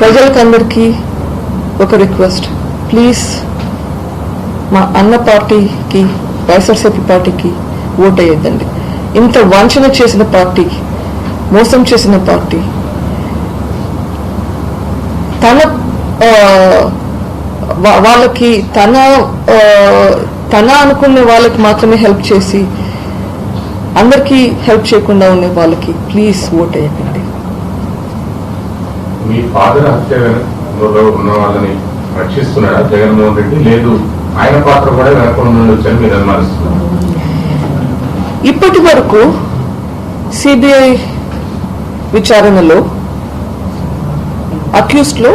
ప్రజలకందరికీ ఒక request. Please మా అన్న పార్టీకి వైఎస్ఆర్సీపీ పార్టీకి ఓట్ వేయద్దండి ఇంత వంచన చేసిన పార్టీ మోసం చేసిన పార్టీ తన వాళ్ళకి తన తన అనుకునే వాళ్ళకి మాత్రమే హెల్ప్ చేసి అందరికీ హెల్ప్ చేయకుండా ఉండే వాళ్ళకి ప్లీజ్ ఓట్ వేయకండి మీ ఫాదర్ హత్యలో ఉన్న వాళ్ళని రక్షిస్తున్నాడా? జగన్మోహన్ రెడ్డి? లేదు. ఆయన పాత్ర కూడా వెనకుండా వచ్చని మీరు అనుమానిస్తున్నారు. ఇప్పటి వరకు సిబిఐ విచారణలో అక్యూస్డ్లో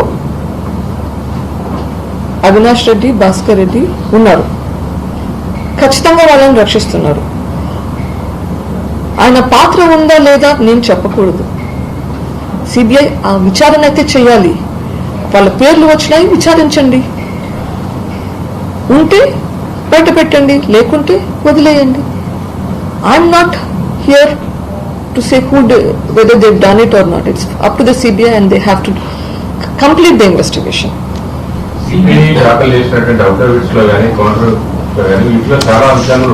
అవినాష్ రెడ్డి భాస్కర్ రెడ్డి ఉన్నారు. ఖచ్చితంగా వాళ్ళని రక్షిస్తున్నారు. ఆయన పాత్ర ఉందా లేదా నేను చెప్పకూడదు. సిబిఐ ఆ విచారణ అయితే చేయాలి. వాళ్ళ పేర్లు వచ్చినాయి విచారించండి. ఉంటే బయట పెట్టండి లేకుంటే వదిలేయండి. I'm not here to say who whether they done it or not it's up to the CBI and they have to complete the investigation దాఖలు చేసినటువంటి అఫిడవిట్స్లో కానీ కౌంటర్ కానీ వీటిలో చాలా అంశాలు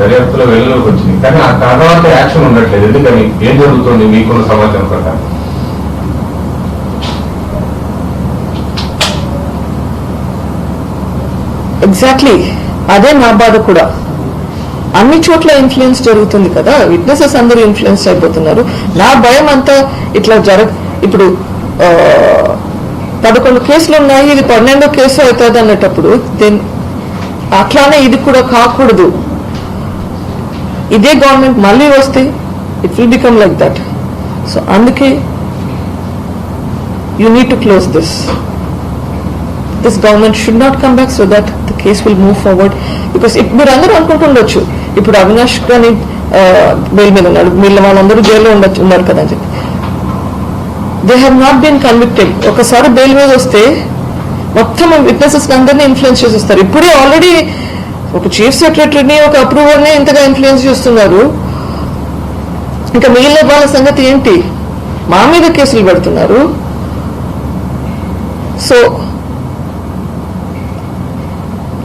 దర్యాప్తులో వెళ్ళలోకి వచ్చింది. కానీ ఆ తర్వాత యాక్షన్ ఉండట్లేదు. ఎందుకని? ఏం జరుగుతుంది? మీకున్న సమాచారం ప్రకారం. ఎగ్జాక్ట్లీ అదే నా బాధ కూడా. అన్ని చోట్ల ఇన్ఫ్లుయెన్స్ జరుగుతుంది కదా. విట్నెసెస్ అందరూ ఇన్ఫ్లుయెన్స్ అయిపోతున్నారు. నా భయం అంతా ఇట్లా జరగ ఇప్పుడు పదకొండు కేసులు ఉన్నాయి. ఇది పన్నెండో కేసు అవుతుంది అన్నటప్పుడు దెన్ అట్లానే ఇది కూడా కాకూడదు. ఇదే గవర్నమెంట్ మళ్ళీ వస్తే it will become like that so అందుకే you need to close this this government should not come back so that the case will move forward because మీరు అందరూ అనుకుంటుండొచ్చు ఇప్పుడు అవినాష్ కానీ బెయిల్ మీద ఉన్నాడు వీళ్ళ వాళ్ళందరూ జైల్లో ఉండొచ్చు ఉన్నారు కదా అని చెప్పి. They have not been convicted ఒకసారి బెయిల్ మీద వస్తే మొత్తం విట్నెసెస్ అందరినీ ఇన్ఫ్లుయెన్స్ చేసేస్తారు. ఇప్పుడే ఆల్రెడీ ఒక చీఫ్ సెక్రటరీని ఒక అప్రూవర్ని ఇంతగా ఇన్ఫ్లుయెన్స్ చేస్తున్నారు. ఇంకా మిగిలిన వాళ్ళ సంగతి ఏంటి? మా మీద కేసులు పెడుతున్నారు. సో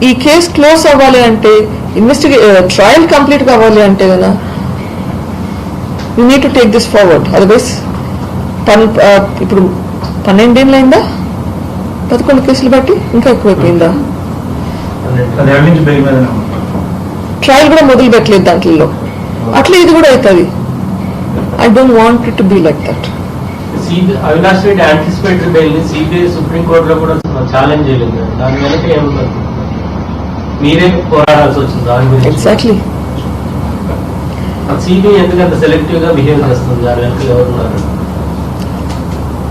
ఈ కేసు క్లోజ్ అవ్వాలి అంటే ఇన్వెస్టిగే ట్రయల్ కంప్లీట్ కావాలి అంటే కదా you need to take this forward otherwise పన్ ఇప్పుడు పన్నెండేళ్ళు అయిందా? పదకొండు కేసులు బట్టి ఇంకా ఎక్కువైపోయిందా? ట్రయల్ కూడా మొదలు పెట్టలేదు దాంట్లో. అట్లా ఇది కూడా అవుతుంది. I don't want it to be like that Avinash Reddy anticipatory బెయిల్ని CBI supreme కోర్టులో కూడా ఛాలెంజ్ చేయలేదు. దాని వెనక ఏముంటుంది? మీరే పోరాడాల్సి వచ్చింది దాని గురించి. ఎగ్జాక్ట్లీ సిబిఐ ఎందుకంత సెలెక్టివ్గా బిహేవ్ చేస్తుంది? దాని వెనక ఎవరున్నారు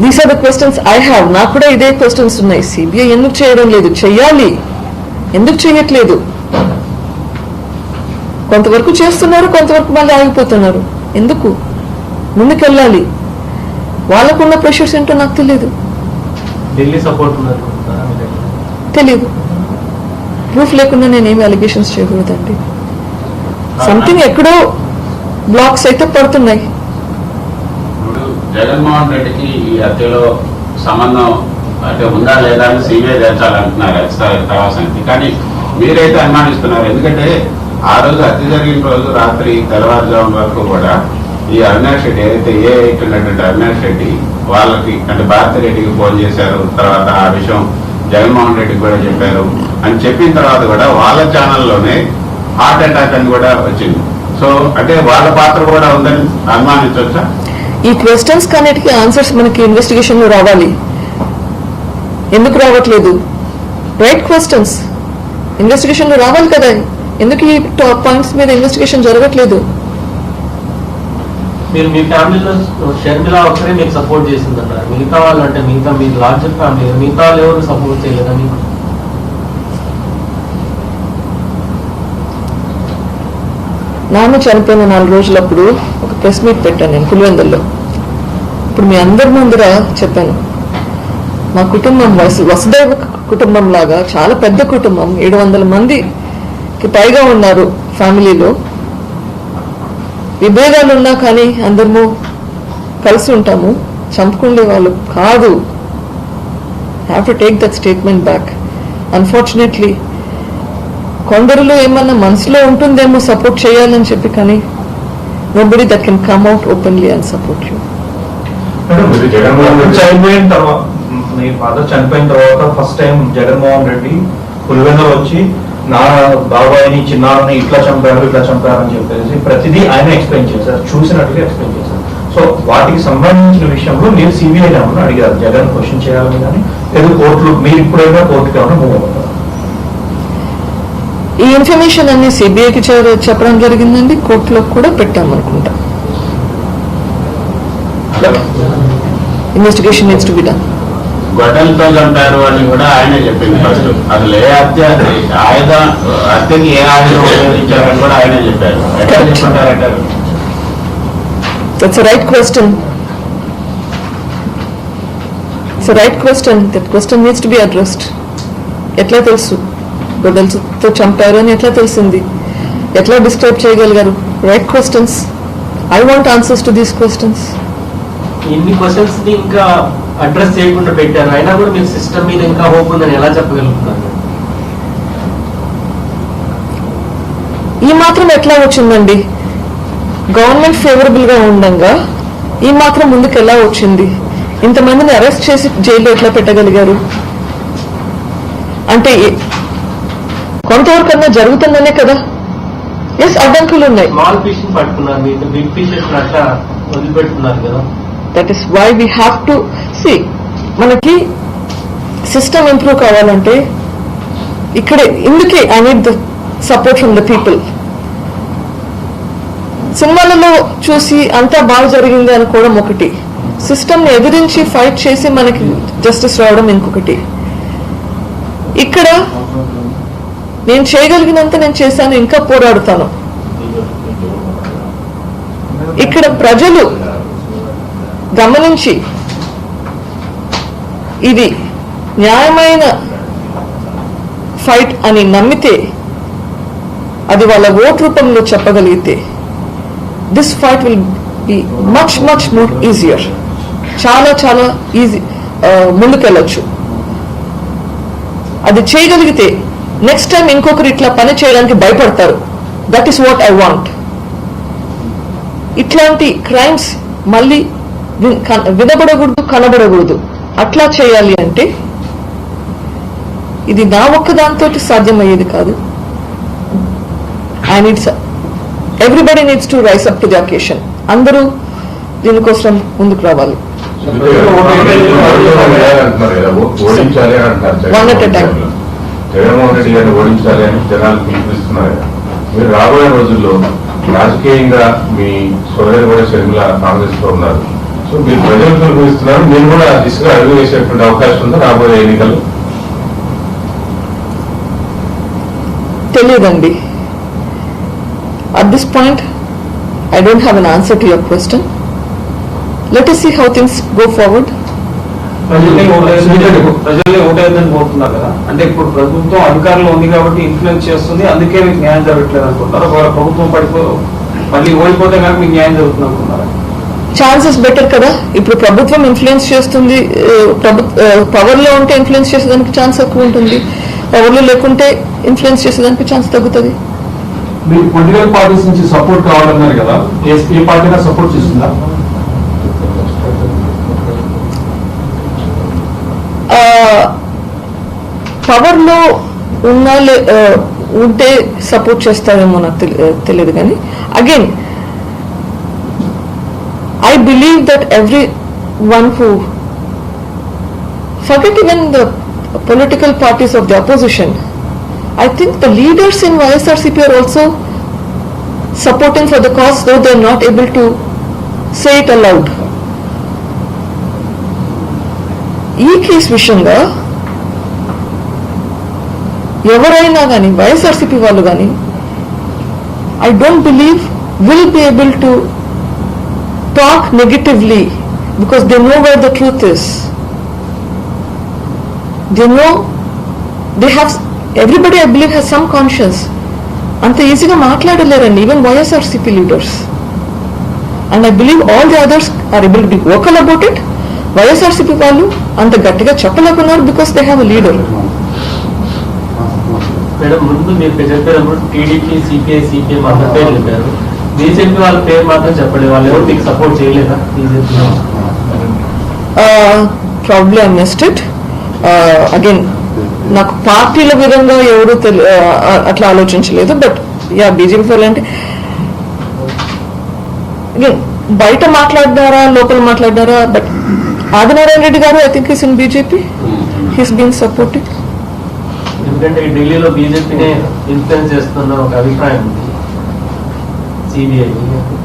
these are the questions I have నాకు కూడా ఇదే క్వశ్చన్స్ ఉన్నాయి. సిబిఐ ఎందుకు చేయడం లేదు? చెయ్యాలి. ఎందుకు చేయట్లేదు? కొంతవరకు చేస్తున్నారు కొంతవరకు మళ్ళీ ఆగిపోతున్నారు. ఎందుకు? ముందుకెళ్ళాలి. వాళ్ళకున్న ప్రెషర్స్ ఏంటో నాకు తెలియదు ఢిల్లీ సపోర్ట్? తెలియదు ప్రూఫ్ లేకుండా నేనేమి అలిగేషన్స్ చేయకూడదండి. సంథింగ్ ఎక్కడో బ్లాక్స్ అయితే పడుతున్నాయి. ఇప్పుడు జగన్మోహన్ రెడ్డికి ఈ హత్యలో సంబంధం అంటే ఉందా లేదా అని సిబిఐ తెచ్చాలంటున్నారు ప్రవాసానికి కానీ మీరైతే అనుమానిస్తున్నారు. ఎందుకంటే ఆ రోజు హత్య జరిగిన రోజు రాత్రి తెల్లవారుజాము వరకు కూడా ఈ అవినాష్ రెడ్డి ఏదైతే ఏ ఎయిట్ ఉన్నటువంటి అవినాష్ రెడ్డి వాళ్ళకి అంటే భారతి రెడ్డికి ఫోన్ చేశారు. తర్వాత ఆ విషయం జగన్మోహన్ రెడ్డి కూడా చెప్పారు. అని చెప్పిన తర్వాత కూడా వాళ్ళ ఛానల్లోనే హార్ట్ అటాక్ అని కూడా వచ్చింది. సో అంటే వాళ్ళ పాత్ర కూడా ఉందని అనుమానించవచ్చా? ఈ క్వశ్చన్స్ కన్నిటికి ఆన్సర్స్ మనకి ఇన్వెస్టిగేషన్లో రావాలి. ఎందుకు రావట్లేదు? Right questions. ఇన్వెస్టిగేషన్లో రావాలి కదా. ఎందుకు ఈ టాప్ పాయింట్స్ మీద ఇన్వెస్టిగేషన్ జరగట్లేదు? మీరు మీ ఫ్యామిలీలో షర్మిల ఒకరే మీకు సపోర్ట్ చేసిందన్నారు. మిగతా వాళ్ళు అంటే మిగతా మీ లార్జర్ ఫ్యామిలీ మిగతా వాళ్ళు ఎవరు సపోర్ట్ చేయలేదా మీకు? నాన్న చనిపోయిన నాలుగు రోజులప్పుడు ఒక ప్రెస్ మీట్ పెట్టాను నేను పులివెందుల్లో. ఇప్పుడు మీ అందరి ముందర చెప్పాను. మా కుటుంబం వసు వసుదైవ కుటుంబం లాగా చాలా పెద్ద కుటుంబం. ఏడు వందల మందికి పైగా ఉన్నారు ఫ్యామిలీలో. విభేదాలు ఉన్నా కానీ అందరము కలిసి ఉంటాము. చంపుకునే వాళ్ళు కాదు. Have to take that statement back unfortunately కొందరిలో ఏమన్నా మనసులో ఉంటుందేమో సపోర్ట్ చేయాలని చెప్పి కానీ nobody that can come out openly and support you మీరు జగన్మోహన్ రెడ్డి. చనిపోయిన తర్వాత మీ ఫాదర్ చనిపోయిన తర్వాత ఫస్ట్ టైం జగన్మోహన్ రెడ్డి పులివెందులు వచ్చి నా బాబాయిని చిన్నారని ఇట్లా చంపారు ఇట్లా చంపారు అని చెప్పేసి ప్రతిదీ ఆయన ఎక్స్ప్లెయిన్ చేశారు చూసినట్టుగా ఎక్స్ప్లెయిన్ చేశారు. సో వాటికి సంబంధించిన విషయంలో మీరు సిబిఐ ఏమన్నా అడిగారు? జగన్ క్వశ్చన్ చేయాలని కానీ లేదు కోర్టులు మీరు ఇప్పుడైనా కోర్టుకి ఏమన్నా మూవ్ అవుతారు ఈ ఇన్ఫర్మేషన్ అన్ని సిబిఐకి చెప్పడం జరిగిందండి కోర్టులో కూడా పెట్టామనుకుంటా. Investigation needs to be done గొడ్డలతో చంపారు అని కూడా ఆయనే చెప్పింది ఫస్ట్ అసలు ఏ హత్య ఆయుధ హత్యకి ఏ ఆయుధం ఉపయోగించారని కూడా ఆయనే చెప్పారు. ఎట్లా. చెప్పుంటారంటారు that's right question it's right question that question needs to be addressed ఎట్లా తెలుసు? గొడ్డలతో చంపారు అని ఎట్లా తెలిసింది? ఎట్లా డిస్క్రైబ్ చేయగలిగారు? Right questions I want answers to these questions ఇన్ని క్వశ్చన్స్ ఇంకా అడ్రస్ చేయకుండా పెట్టారు. అయినా కూడా మీకు సిస్టమ్ మీద ఇంకా హోప్ ఉందని ఎలా చెప్పగలుగుతున్నారు? ఈ మాత్రం ఎట్లా వచ్చిందండి? గవర్నమెంట్ ఫేవరబుల్గా ఉండగా ఈ మాత్రం ముందుకు ఎలా వచ్చింది? ఇంతమందిని అరెస్ట్ చేసి జైల్లో ఎట్లా పెట్టగలిగారు? అంటే ఏ- కొంతవరకన్నా జరుగుతుందనే కదా? ఎస్ అడ్డంకులు ఉన్నాయి. స్మాల్ ఫిష్ని పట్టుకున్నారు. బిగ్ ఫిషెస్ అట్లా వదిలిపెట్టుకున్నారు కదా? That is why we have to see మనకి సిస్టమ్ ఇంప్రూవ్ కావాలంటే ఇక్కడే ఇందుకే I need the support from the people సినిమాలలో చూసి అంతా బాగా జరిగింది అనుకోవడం ఒకటి. సిస్టమ్ ఎదిరించి ఫైట్ చేసి మనకి జస్టిస్ రావడం ఇంకొకటి. ఇక్కడ నేను చేయగలిగినంత నేను చేశాను ఇంకా పోరాడుతాను. ఇక్కడ ప్రజలు గమనించి. ఇది న్యాయమైన ఫైట్ అని నమ్మితే అది వాళ్ళ ఓట్ రూపంలో చెప్పగలిగితే this fight will be much much more easier చాలా చాలా ఈజీ ముందుకెళ్ళొచ్చు. అది చేయగలిగితే నెక్స్ట్ టైం ఇంకొకరు ఇట్లా పని చేయడానికి భయపడతారు. That is what I want ఇట్లాంటి క్రైమ్స్ మళ్ళీ వినబడకూడదు కనబడకూడదు. అట్లా చేయాలి అంటే ఇది నా ఒక్కదాంతో సాధ్యమయ్యేది కాదు. I needs everybody needs to rise up to the occasion అందరూ దీనికోసం ముందుకు రావాలి. అంటున్నారు అట్ టైం ఓడించాలి జగన్మోహన్ రెడ్డి గారిని ఓడించాలి అని జనాలు పిలిపిస్తున్నారు. మీరు రాబోయే రోజుల్లో రాజకీయంగా మీ సోదరి కూడా షర్మిల కాంగ్రెస్లో ఉన్నారు. సో మీరు ప్రజలు పిలుపుస్తున్నారు మీరు కూడా దిశగా అడుగు వేసేటువంటి అవకాశం ఉందా రాబోయే ఎన్నికలు తెలియదండి. At this point I don't have an answer to your question let see how things go forward ప్రజల్ని ఓటేయద్దని కోరుతున్నారు కదా? అంటే ఇప్పుడు ప్రభుత్వం అధికారంలో ఉంది కాబట్టి ఇన్ఫ్లుయెన్స్ చేస్తుంది. అందుకే మీకు న్యాయం జరగట్లేదు ఒకవేళ ప్రభుత్వం పడిపో మళ్ళీ ఓడిపోతే కనుక మీకు న్యాయం జరుగుతుంది అనుకున్నారు ఛాన్సెస్ బెటర్ కదా? ఇప్పుడు ప్రభుత్వం ఇన్ఫ్లుయెన్స్ చేస్తుంది పవర్లో ఉంటే ఇన్ఫ్లుయెన్స్ చేసేదానికి ఛాన్స్ ఎక్కువ ఉంటుంది. పవర్లో లేకుంటే ఇన్ఫ్లుయెన్స్ చేసేదానికి ఛాన్స్ తగ్గుతుంది. మీకు పొలిటికల్ పార్టీస్ నుంచి సపోర్ట్ కావాలన్నారు కదా? ఏ ఏ పార్టీ సపోర్ట్ చేస్తుందా? పవర్లో ఉన్న లే- ఆ, ఉంటే సపోర్ట్ చేస్తారేమో నాకు తెలి- తెలియదు కానీ again I believe that everyone who forget even the political parties of the opposition. I think the leaders in YSRCP are also supporting for the cause, though they are not able to say it aloud. ఈ కేసు విషయంగా ఎవరైనా కానీ వైఎస్ఆర్సీపీ వాళ్ళు కానీ I don't believe will be able to talk negatively because they know where the truth is. They know they have everybody I believe has some conscience. అంత ఈజీగా మాట్లాడలేరండి even YSRCP leaders and I believe all the others are able be vocal about it YSRCP వాళ్ళు అంత గట్టిగా చెప్పలేకున్నారు because they have leader madam ముందు మీరు చెప్పేటప్పుడు TDP CPI CPM అందరి పేరు చెప్పారు బీజేపీ వాళ్ళ పేరు మాత్రం చెప్పలేదు వాళ్ళు ఎవరు మీకు సపోర్ట్ చేయలేదా BJP probably I missed it again నాకు పార్టీల విధంగా ఎవరు తెలి- అట్లా ఆలోచించలేదు బట్ యా బీజేపీ వాళ్ళు అంటే బయట మాట్లాడినారా లోపల మాట్లాడినారా but Adinarayana Reddy garu I think is in BJP he's being supported ఎందుకంటే ఢిల్లీలో బీజేపీనే ఇన్ఫ్లుయెన్స్ చేస్తున్న ఒక అభిప్రాయం ఉంది. సిబిఐ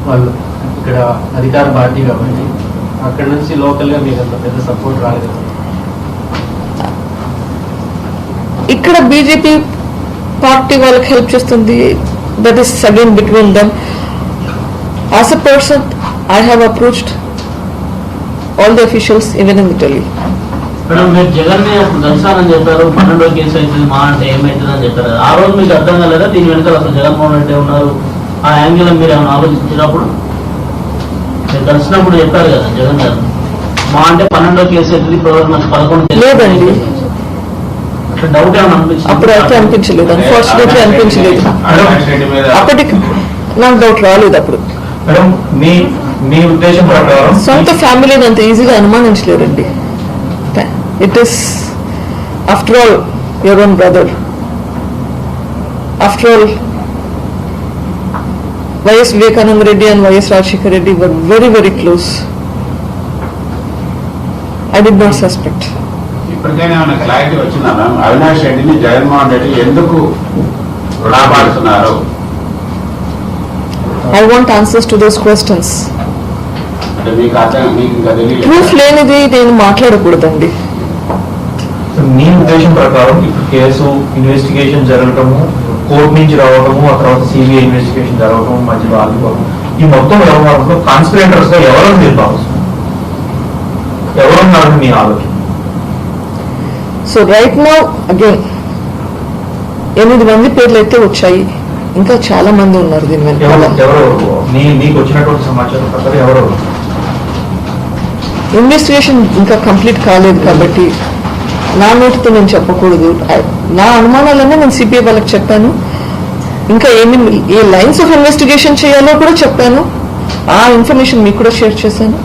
వాళ్ళు ఇక్కడ అధికార పార్టీ కాబట్టి అక్కడ నుంచి లోకల్గా మీకు అంత పెద్ద సపోర్ట్ రాలేదు. ఇక్కడ బీజేపీ పార్టీ వాళ్ళకి హెల్ప్ చేస్తుంది. That is again between them as a person I have approached all the officials even in Delhi madam మీరు జగన్ని కలిసానని చెప్పారు పన్నెండో కేసు అవుతుంది మా అంటే ఏమవుతుంది అని చెప్పారు. ఆ రోజు మీకు అర్థం కాలేదా? దీని వెనకాల అసలు జగన్మోహన్ రెడ్డి ఉన్నారు? ఆ యాంగిల్ మీరు ఏమైనా ఆలోచించినప్పుడు మీరు కలిసినప్పుడు చెప్పారు కదా జగన్ గారు. మా అంటే పన్నెండో కేసు అవుతుంది ఇప్పుడు మనకి పదకొండు లేదండి. అట్లా డౌట్ ఏమైనా అనిపించింది? అప్పుడు అయితే అనిపించలేదు. అన్ఫార్చునేట్లీ అనిపించలేదు. అప్పటికి నాకు డౌట్ రాలేదు అప్పుడు. మేడం మీ మీ ఉద్దేశం ప్రకారం సొంత ఫ్యామిలీని అంత ఈజీగా అనుమానించలేరండి it is after all your own brother after all YS Vivekananda Reddy and YS Rajasekhar Reddy were very very close I did not suspect ఇప్పటికైనా ఏమైనా క్లారిటీ వచ్చిందా మ్యామ్ అవినాష్ రెడ్డిని జగన్మోహన్ రెడ్డి ఎందుకు రాబాడుతున్నారు I want answers to those questions proof లేనిది నేను మాట్లాడకూడదండి. మీ ఉద్దేశం ప్రకారం ఇప్పుడు కేసు ఇన్వెస్టిగేషన్ జరగటము కోర్టు నుంచి రావడము ఆ తర్వాత సిబిఐ ఇన్వెస్టిగేషన్ జరగటము మధ్యలో ఆగిపోవడం ఈ మొత్తం వ్యవహారంలో కాన్స్పిరేటర్స్గా ఎవరు మీరు భావిస్తున్నారు? ఎవరున్నారని మీ ఆలోచన? సో రైట్ నౌ అగైన్ ఎనిమిది మంది పేర్లు అయితే వచ్చాయి. ఇంకా చాలా మంది ఉన్నారు దీని వెనకాల. మీకు వచ్చినటువంటి సమాచారం ప్రకారం ఎవరు? ఇన్వెస్టిగేషన్ ఇంకా కంప్లీట్ కాలేదు కాబట్టి నా నోటితో నేను చెప్పకూడదు. నా అనుమానాలన్నీ నేను సిబిఐ వాళ్ళకి చెప్పాను. ఇంకా ఏమి ఏ లైన్స్ ఆఫ్ ఇన్వెస్టిగేషన్ చేయాలో కూడా చెప్పాను. ఆ ఇన్ఫర్మేషన్ మీకు కూడా షేర్ చేశాను.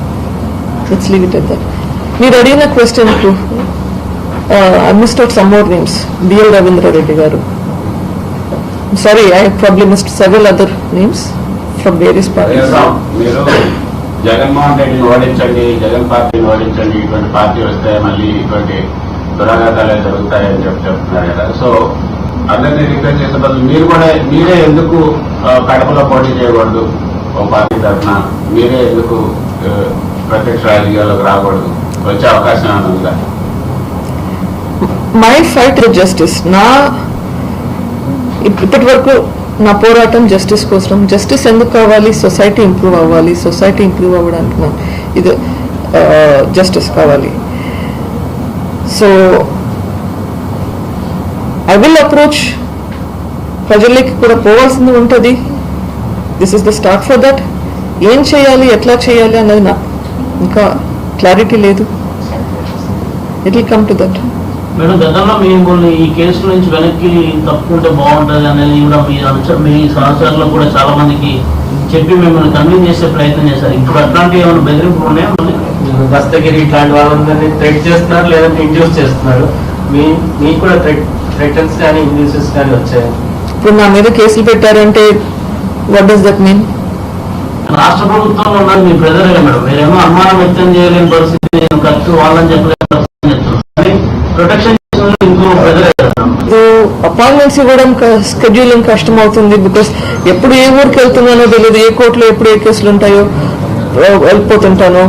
ఇట్స్ లీవ్ ఇట్ దట్ మీరు అడిగిన question I missed out some more names BL Ravindrareddy garu. Sorry I probably missed several other names from various parties Jaganmohan రెడ్డిని ఓడించండి జగన్ పార్టీని ఓడించండి ఇటువంటి పార్టీ వస్తే మళ్ళీ ఇటువంటి దురాఘాతాలే జరుగుతాయని చెప్పి చెప్తున్నారు కదా. సో అందరినీ రిక్వెస్ట్ చేసే బదులు మీరు కూడా మీరే ఎందుకు కడపలో పోటీ చేయకూడదు? ఒక పార్టీ తరఫున మీరే ఎందుకు ప్రత్యక్ష రాజకీయాల్లోకి రాకూడదు? వచ్చే అవకాశం ఉందా? మై ఫైట్ విత్ జస్టిస్ నా ఇప్పటి వరకు నా పోరాటం జస్టిస్ కోసం జస్టిస్ ఎందుకు కావాలి? సొసైటీ ఇంప్రూవ్ అవ్వాలి. సొసైటీ ఇంప్రూవ్ అవ్వడానికి ఇది జస్టిస్ కావాలి. సో ఐ విల్ అప్రోచ్ ప్రజలకి కూడా పోవాల్సింది ఉంటుంది. This is the start for that ఏం చేయాలి ఎట్లా చేయాలి అన్నది నా ఇంకా క్లారిటీ లేదు. It will come to that madam గతంలో మేము ఈ కేసు నుంచి వెనక్కి తప్పుకుంటే బాగుంటుంది అనేది కూడా మీ అనుచ మీ సహచరులు కూడా చాలా మందికి చెప్పి మిమ్మల్ని కన్విన్స్ చేసే ప్రయత్నం చేశారు. ఇప్పుడు అట్లాంటివి ఏమైనా బెదిరింపులు ఉన్నాయా మళ్ళీ? దస్తగిరి ఇట్లాంటి వాళ్ళందరినీ థ్రెట్ చేస్తున్నారు లేదంటే ఇండ్యూస్ చేస్తున్నారు. మీ మీకు కూడా థ్రెట్ థ్రెటన్స్ కానీ ఇండ్యూసెస్ కానీ వచ్చాయి? ఇప్పుడు నా మీద కేసులు పెట్టారంటే వాట్ డస్ దట్ మీన్ రాష్ట్ర ప్రభుత్వంలో ఉన్నది మీ బ్రదరే మేడం. మీరేమో అనుమానం వ్యక్తం చేయలేని పరిస్థితి నేను ఖర్చు వాళ్ళని చెప్పలేని పరిస్థితి చెప్తున్నారు. కానీ ప్రొటెక్షన్ ఇంకో బ్రదరే కదా అపాయింట్మెంట్స్ ఇవ్వడం స్కెడ్యూలింగ్ కష్టం అవుతుంది బికాస్ ఎప్పుడు ఏ ఊరికి వెళ్తున్నానో తెలియదు ఏ కోర్టులో ఎప్పుడు ఏ కేసులు ఉంటాయో వెళ్ళిపోతుంటాను.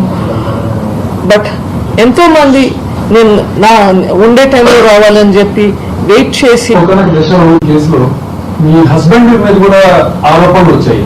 బట్ ఎంతో మంది నేను నా ఉండే టైంలో రావాలని చెప్పి వెయిట్ చేసి మీ హస్బెండ్ మీద కూడా ఆరోపణలు వచ్చాయి.